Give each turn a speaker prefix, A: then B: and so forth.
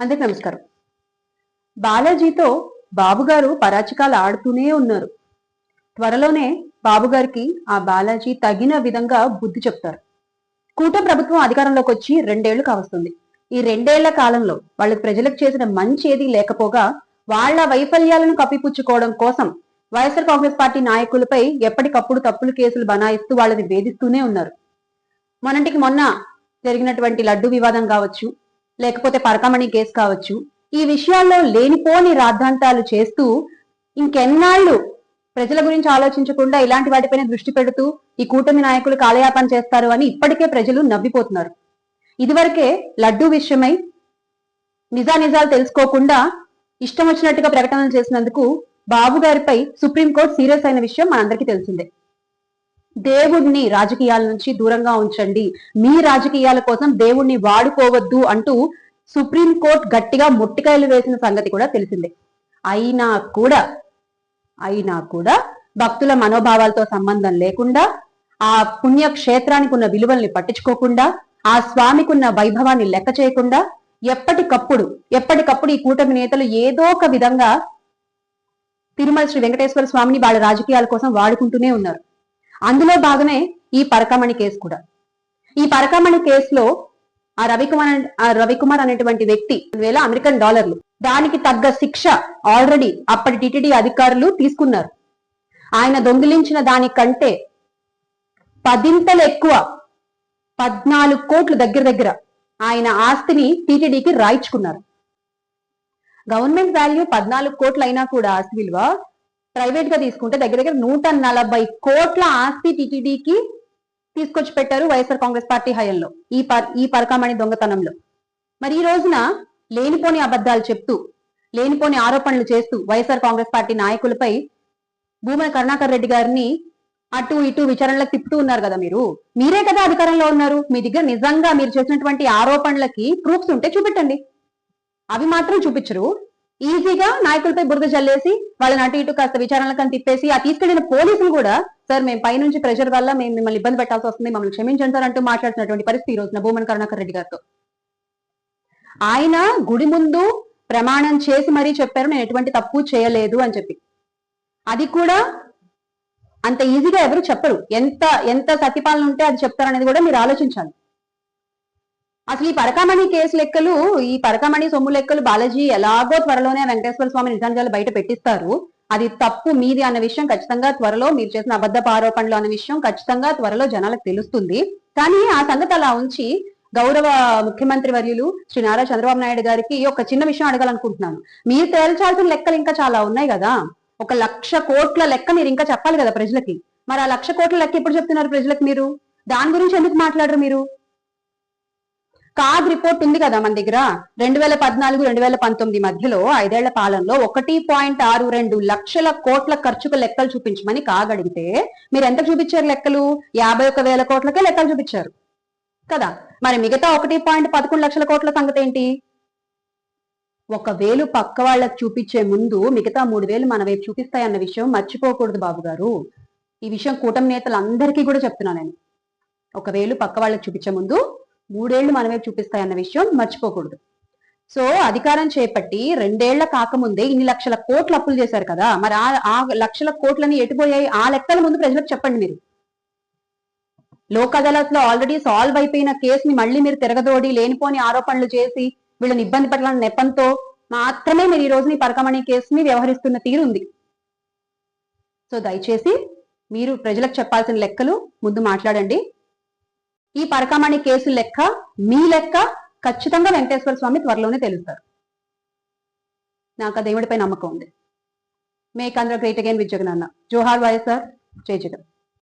A: అందరికి నమస్కారం. బాలాజీతో బాబుగారు పరాచికాలు ఆడుతూనే ఉన్నారు. త్వరలోనే బాబుగారికి ఆ బాలాజీ తగిన విధంగా బుద్ధి చెప్తారు. కూట ప్రభుత్వం అధికారంలోకి వచ్చి రెండేళ్ళు కావస్తుంది. ఈ రెండేళ్ళ కాలంలో వాళ్ళకి ప్రజలకు చేసిన మంచి ఏది లేకపోగా వాళ్ళ వైఫల్యాలను కప్పిపుచ్చుకోవడం కోసం వైఎస్ఆర్ కాంగ్రెస్ పార్టీ నాయకులపై ఎప్పటికప్పుడు తప్పులు కేసులు బనాయిస్తూ వాళ్ళని వేధిస్తూనే ఉన్నారు. మొన్నటికి మొన్న జరిగినటువంటి లడ్డు వివాదం కావచ్చు లేకపోతే పరకమణి కేసు కావచ్చు. ఈ విషయాల్లో లేనిపోని రాద్ధాంతాలు చేస్తూ ఇంకెన్నాళ్ళు ప్రజల గురించి ఆలోచించకుండా ఇలాంటి వాటిపైన దృష్టి పెడుతూ ఈ కూటమి నాయకులు కాలయాపన చేస్తారు అని ఇప్పటికే ప్రజలు నవ్విపోతున్నారు. ఇదివరకే లడ్డూ విషయమై నిజానిజాలు తెలుసుకోకుండా ఇష్టం వచ్చినట్టుగా ప్రకటనలు చేసినందుకు బాబు గారిపై సుప్రీంకోర్టు సీరియస్ అయిన విషయం మనందరికీ తెలిసిందే. దేవుణ్ణి రాజకీయాల నుంచి దూరంగా ఉంచండి. మీ రాజకీయాల కోసం దేవుణ్ణి వాడుకోవద్దు అంటూ సుప్రీంకోర్టు గట్టిగా ముట్టికాయలు వేసిన సంగతి కూడా తెలిసిందే. అయినా కూడా అయినా కూడా భక్తుల మనోభావాలతో సంబంధం లేకుండా ఆ పుణ్యక్షేత్రానికి ఉన్న విలువల్ని పట్టించుకోకుండా ఆ స్వామికి ఉన్న వైభవాన్ని లెక్క చేయకుండా ఎప్పటికప్పుడు ఎప్పటికప్పుడు ఈ కూటమి నేతలు ఏదో ఒక విధంగా తిరుమల శ్రీ వెంకటేశ్వర స్వామిని వాళ్ళ రాజకీయాల కోసం వాడుకుంటూనే ఉన్నారు. అందులో భాగమే ఈ పరకమణి కేసు కూడా. ఈ పరకమణి కేసులో ఆ రవికుమార్ ఆ రవికుమార్ అనేటువంటి వ్యక్తి వేల అమెరికన్ డాలర్లు దానికి తగ్గ శిక్ష ఆల్రెడీ అప్పటి టిటిడి అధికారులు తీసుకున్నారు. ఆయన దొంగిలించిన దానికంటే పదింతలు ఎక్కువ పద్నాలుగు కోట్లు దగ్గర దగ్గర ఆయన ఆస్తిని టీటీడీకి రాయించుకున్నారు. గవర్నమెంట్ వాల్యూ పద్నాలుగు కోట్లు అయినా కూడా ఆస్తి విలువ ప్రైవేట్గా తీసుకుంటే దగ్గర దగ్గర నూట నలభై కోట్ల ఆస్తి టీటీడీకి తీసుకొచ్చి పెట్టారు వైఎస్ఆర్ కాంగ్రెస్ పార్టీ హయాంలో. ఈ ఈ పరకామణి దొంగతనంలో. మరి ఈ రోజున లేనిపోని అబద్ధాలు చెప్తూ లేనిపోని ఆరోపణలు చేస్తూ వైఎస్ఆర్ కాంగ్రెస్ పార్టీ నాయకులపై భూమన కరుణాకర్ రెడ్డి గారిని అటు ఇటు విచారణలకు తిప్పుతూ ఉన్నారు కదా మీరు. మీరే కదా అధికారంలో ఉన్నారు. మీ దగ్గర నిజంగా మీరు చేసినటువంటి ఆరోపణలకి ప్రూఫ్స్ ఉంటే చూపెట్టండి. అవి మాత్రం చూపించరు. ఈజీగా నాయకులపై బురద చల్లేసి వాళ్ళని అటు ఇటు కాస్త విచారణలకు తిప్పేసి ఆ తీసుకెళ్ళిన పోలీసులు కూడా సార్ మేము పైనుంచి ప్రెషర్ వల్ల మేము మిమ్మల్ని ఇబ్బంది పెట్టాల్సి వస్తుంది మమ్మల్ని క్షమించండి సార్ అంటూ మాట్లాడుతున్నటువంటి పరిస్థితి ఈ రోజున భూమన్ కరుణాకర్ రెడ్డి గారితో. ఆయన గుడి ముందు ప్రమాణం చేసి మరీ చెప్పారు నేను ఎటువంటి తప్పు చేయలేదు అని చెప్పి. అది కూడా అంత ఈజీగా ఎవరు చెప్పరు. ఎంత ఎంత సతిపాలన ఉంటే అది చెప్తారనేది కూడా మీరు ఆలోచించాలి. అసలు ఈ పరకామణి కేసు లెక్కలు ఈ పరకామణి సొమ్ము లెక్కలు బాలాజీ ఎలాగో త్వరలోనే వెంకటేశ్వర స్వామి నిజానిజాలు బయట పెట్టిస్తారు. అది తప్పు మీది అన్న విషయం ఖచ్చితంగా త్వరలో మీరు చేసిన అబద్ధ ఆరోపణలు అన్న విషయం ఖచ్చితంగా త్వరలో జనాలకు తెలుస్తుంది. కానీ ఆ సంగతి అలా ఉంచి గౌరవ ముఖ్యమంత్రి వర్యులు శ్రీ నారా చంద్రబాబు నాయుడు గారికి ఒక చిన్న విషయం అడగాలనుకుంటున్నాను. మీరు తేల్చాల్సిన లెక్కలు ఇంకా చాలా ఉన్నాయి కదా? ఒక లక్ష కోట్ల లెక్క మీరు ఇంకా చెప్పాలి కదా ప్రజలకి. మరి ఆ లక్ష కోట్ల లెక్క ఎప్పుడు చెప్తున్నారు ప్రజలకు మీరు? దాని గురించి ఎందుకు మాట్లాడరు మీరు? కాగ్ రిపోర్ట్ ఉంది కదా మన దగ్గర? రెండు వేల పద్నాలుగు రెండు వేల పంతొమ్మిది మధ్యలో ఐదేళ్ళ పాలనలో ఒకటి పాయింట్ ఆరు రెండు లక్షల కోట్ల ఖర్చుకు లెక్కలు చూపించమని కాగ్ అడిగితే మీరు ఎంత చూపించారు లెక్కలు? యాభై ఒక వేల కోట్లకే లెక్కలు చూపించారు. కదా? మరి మిగతా ఒకటి పాయింట్ పదకొండు లక్షల కోట్ల సంగతి ఏంటి? ఒక వేలు పక్క వాళ్ళకి చూపించే ముందు మిగతా మూడు వేలు మన వైపు చూపిస్తాయన్న విషయం మర్చిపోకూడదు బాబు గారు. ఈ విషయం కూటమి నేతలందరికీ కూడా చెప్తున్నాను నేను. ఒక వేలు పక్క వాళ్ళకి చూపించే ముందు మూడేళ్ళు మనమే చూపిస్తాయన్న విషయం మర్చిపోకూడదు. సో అధికారం చేపట్టి రెండేళ్ళ కాకముందే ఇన్ని లక్షల కోట్లు అప్పులు చేశారు కదా మరి ఆ లక్షల కోట్లని ఎటుపోయాయి? ఆ లెక్కల ముందు ప్రజలకు చెప్పండి మీరు. లోక్ అదాలత్లో ఆల్రెడీ సాల్వ్ అయిపోయిన కేసుని మళ్ళీ మీరు తిరగదోడి లేనిపోని ఆరోపణలు చేసి వీళ్ళని ఇబ్బంది పెట్టాలని నెపంతో మాత్రమే మీరు ఈ రోజు ఈ పరకమణి కేసుని వ్యవహరిస్తున్న తీరు ఉంది. సో దయచేసి మీరు ప్రజలకు చెప్పాల్సిన లెక్కలు ముందు మాట్లాడండి. ఈ పరకమణి కేసు లెక్క మీ లెక్క ఖచ్చితంగా వెంకటేశ్వర స్వామి త్వరలోనే తెలుస్తారు. నాకు ఆ దేవుడిపై నమ్మకం ఉంది. Make Andhra great again with Jagan అన్న జోహార్ వైఎస్ఆర్ జై జగన్